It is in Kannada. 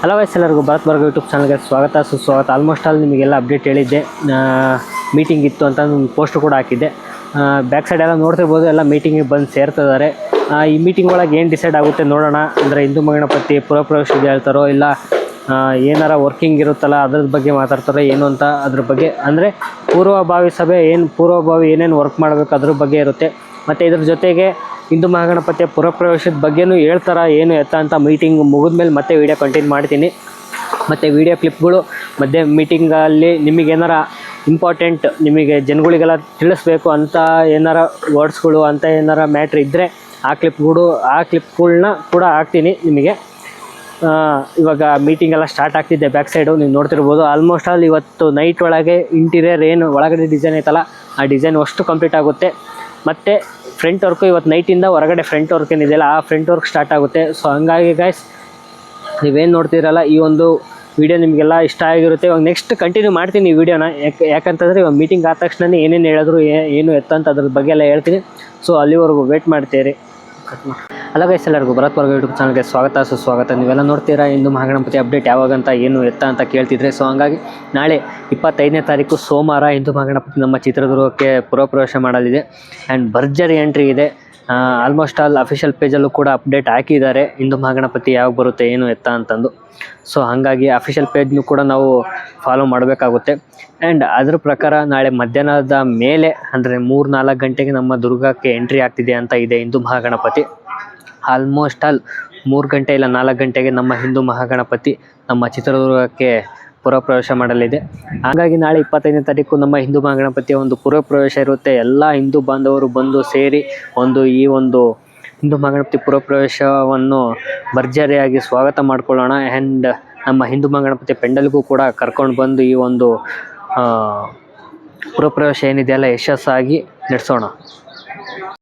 ಹಲೋ ವಯಸ್ಸು ಎಲ್ಲರಿಗೂ ಭರತ್ ಬರ್ಗ ಯೂಟ್ಯೂಬ್ ಚಾನಲ್ಗೆ ಸ್ವಾಗತ. ಸುಸ್ವಾಗತ. ಆಲ್ಮೋಸ್ಟ್ ಆಲ್ ನಿಮಗೆಲ್ಲ ಅಪ್ಡೇಟ್ ಹೇಳಿದ್ದೆ. ಮೀಟಿಂಗ್ ಇತ್ತು ಅಂತ ಒಂದು ಪೋಸ್ಟ್ ಕೂಡ ಹಾಕಿದ್ದೆ. ಬ್ಯಾಕ್ ಸೈಡ್ ಎಲ್ಲ ನೋಡ್ತಿರ್ಬೋದು, ಎಲ್ಲ ಮೀಟಿಂಗಿಗೆ ಬಂದು ಸೇರ್ತಿದ್ದಾರೆ. ಈ ಮೀಟಿಂಗ್ ಒಳಗೆ ಏನು ಡಿಸೈಡ್ ಆಗುತ್ತೆ ನೋಡೋಣ. ಅಂದರೆ ಹಿಂದೂ ಮಗಣಪತಿ ಪುರಪ್ರವೇಶ ಇದು ಹೇಳ್ತಾರೋ, ಇಲ್ಲ ಏನಾರ ವರ್ಕಿಂಗ್ ಇರುತ್ತಲ್ಲ ಅದ್ರ ಬಗ್ಗೆ ಮಾತಾಡ್ತಾರೋ ಏನು ಅಂತ ಅದ್ರ ಬಗ್ಗೆ. ಅಂದರೆ ಪೂರ್ವಭಾವಿ ಸಭೆ ಏನು, ಪೂರ್ವಭಾವಿ ಏನೇನು ವರ್ಕ್ ಮಾಡಬೇಕು ಅದ್ರ ಬಗ್ಗೆ ಇರುತ್ತೆ. ಮತ್ತು ಇದ್ರ ಜೊತೆಗೆ ಹಿಂದೂ ಮಹಾಗಣಪತಿಯ ಪುರಪ್ರವೇಶದ ಬಗ್ಗೆನೂ ಹೇಳ್ತಾರ, ಏನು ಎತ್ತ ಅಂತ ಮೀಟಿಂಗ್ ಮುಗಿದ್ಮೇಲೆ ಮತ್ತೆ ವೀಡಿಯೋ ಕಂಟಿನ್ಯೂ ಮಾಡ್ತೀನಿ. ಮತ್ತು ವೀಡಿಯೋ ಕ್ಲಿಪ್ಗಳು ಮಧ್ಯೆ ಮೀಟಿಂಗಲ್ಲಿ ನಿಮಗೇನಾರ ಇಂಪಾರ್ಟೆಂಟ್ ನಿಮಗೆ ಜನಗಳಿಗೆಲ್ಲ ತಿಳಿಸ್ಬೇಕು ಅಂತ ಏನಾರ ವರ್ಡ್ಸ್ಗಳು ಅಂತ ಏನಾರ ಮ್ಯಾಟ್ರ್ ಇದ್ದರೆ ಆ ಕ್ಲಿಪ್ಗಳು ಆ ಕ್ಲಿಪ್ಗಳನ್ನ ಕೂಡ ಹಾಕ್ತೀನಿ ನಿಮಗೆ. ಇವಾಗ ಮೀಟಿಂಗ್ ಎಲ್ಲ ಸ್ಟಾರ್ಟ್ ಆಗ್ತಿದೆ ಬ್ಯಾಕ್ ಸೈಡು ನೀವು ನೋಡ್ತಿರ್ಬೋದು. ಆಲ್ಮೋಸ್ಟ್ ಆಲ್ ಇವತ್ತು ನೈಟ್ ಒಳಗೆ ಇಂಟೀರಿಯರ್ ಏನು ಒಳಗಡೆ ಡಿಸೈನ್ ಐತಲ್ಲ, ಆ ಡಿಸೈನ್ ಅಷ್ಟು ಕಂಪ್ಲೀಟ್ ಆಗುತ್ತೆ. ಮತ್ತು ಫ್ರಂಟ್ ವರ್ಕು ಇವತ್ತು ನೈಟಿಂದ ಹೊರಗಡೆ ಫ್ರಂಟ್ ವರ್ಕ್ ಏನಿದೆಯಲ್ಲ ಆ ಫ್ರಂಟ್ ವರ್ಕ್ ಸ್ಟಾರ್ಟ್ ಆಗುತ್ತೆ. ಸೊ ಹಂಗಾಗಿ ಗೈಸ್ ನೀವೇನು ನೋಡ್ತಿರಲ್ಲ, ಈ ಒಂದು ವಿಡಿಯೋ ನಿಮಗೆಲ್ಲ ಇಷ್ಟ ಆಗಿರುತ್ತೆ. ಇವಾಗ ನೆಕ್ಸ್ಟ್ ಕಂಟಿನ್ಯೂ ಮಾಡ್ತೀನಿ ಈ ವಿಡಿಯೋನ ಯಾಕೆ ಯಾಕಂತಂದರೆ ಇವಾಗ ಮೀಟಿಂಗ್ ಆದ ತಕ್ಷಣ ಏನೇನು ಹೇಳಿದ್ರು ಏನು ಎತ್ತ ಅಂತ ಅದ್ರ ಬಗ್ಗೆ ಎಲ್ಲ ಹೇಳ್ತೀನಿ. ಸೊ ಅಲ್ಲಿವರೆಗೂ ವೇಟ್ ಮಾಡ್ತೀರಿ. ಹಲೋ ಗೈಸ್ ಎಲ್ಲರಿಗೂ ಭರತ್ ವರ್ಗ ಯೂಟ್ಯೂಬ್ ಚಾನಲ್ಗೆ ಸ್ವಾಗತ. ಸುಸ್ವಾಗತ ನೀವೆಲ್ಲ ನೋಡ್ತೀರಾ ಇಂದು ಮಹಾಗಣಪತಿ ಅಪ್ಡೇಟ್ ಯಾವಾಗಂತ, ಏನು ಎತ್ತ ಅಂತ ಕೇಳ್ತಿದ್ರೆ ಸೊ ಹಂಗಾಗಿ ನಾಳೆ ಇಪ್ಪತ್ತೈದನೇ ತಾರೀಕು ಸೋಮವಾರ ಹಿಂದೂ ಮಹಾಗಣಪತಿ ನಮ್ಮ ಚಿತ್ರದುರ್ಗಕ್ಕೆ ಪುರಪ್ರವೇಶ ಮಾಡಲಿದೆ. ಆ್ಯಂಡ್ ಭರ್ಜರಿ ಎಂಟ್ರಿ ಇದೆ. ಆಲ್ಮೋಸ್ಟ್ ಆಲ್ ಅಫಿಷಿಯಲ್ ಪೇಜಲ್ಲೂ ಕೂಡ ಅಪ್ಡೇಟ್ ಹಾಕಿದ್ದಾರೆ. ಇಂದು ಮಹಾಗಣಪತಿ ಯಾವಾಗ ಬರುತ್ತೆ, ಏನು ಎತ್ತ ಅಂತಂದು. ಸೊ ಹಾಗಾಗಿ ಅಫಿಷಿಯಲ್ ಪೇಜ್ನು ಕೂಡ ನಾವು ಫಾಲೋ ಮಾಡಬೇಕಾಗುತ್ತೆ. ಆ್ಯಂಡ್ ಅದ್ರ ಪ್ರಕಾರ ನಾಳೆ ಮಧ್ಯಾಹ್ನದ ಮೇಲೆ, ಅಂದರೆ ಮೂರು ನಾಲ್ಕು ಗಂಟೆಗೆ ನಮ್ಮ ದುರ್ಗಕ್ಕೆ ಎಂಟ್ರಿ ಆಗ್ತಿದೆ ಅಂತ ಇದೆ ಹಿಂದೂ ಮಹಾಗಣಪತಿ ಆಲ್ಮೋಸ್ಟ್ ಆಲ್ ಮೂರು ಗಂಟೆ ಇಲ್ಲ ನಾಲ್ಕು ಗಂಟೆಗೆ ನಮ್ಮ ಹಿಂದೂ ಮಹಾಗಣಪತಿ ನಮ್ಮ ಚಿತ್ರದುರ್ಗಕ್ಕೆ ಪುರಪ್ರವೇಶ ಮಾಡಲಿದೆ. ಹಾಗಾಗಿ ನಾಳೆ ಇಪ್ಪತ್ತೈದನೇ ತಾರೀಕು ನಮ್ಮ ಹಿಂದೂ ಮಹಾಗಣಪತಿಯ ಒಂದು ಪುರಪ್ರವೇಶ ಇರುತ್ತೆ. ಎಲ್ಲ ಹಿಂದೂ ಬಾಂಧವರು ಬಂದು ಸೇರಿ ಒಂದು ಈ ಒಂದು ಹಿಂದೂ ಮಹಾಗಣಪತಿ ಪುರಪ್ರವೇಶವನ್ನು ಭರ್ಜರಿಯಾಗಿ ಸ್ವಾಗತ ಮಾಡಿಕೊಳ್ಳೋಣ. ಆ್ಯಂಡ್ ನಮ್ಮ ಹಿಂದೂ ಮಹಾಗಣಪತಿ ಪೆಂಡಲ್ಗೂ ಕೂಡ ಕರ್ಕೊಂಡು ಬಂದು ಈ ಒಂದು ಪುರಪ್ರವೇಶ ಏನಿದೆಯಲ್ಲ ಯಶಸ್ಸಾಗಿ ನಡೆಸೋಣ.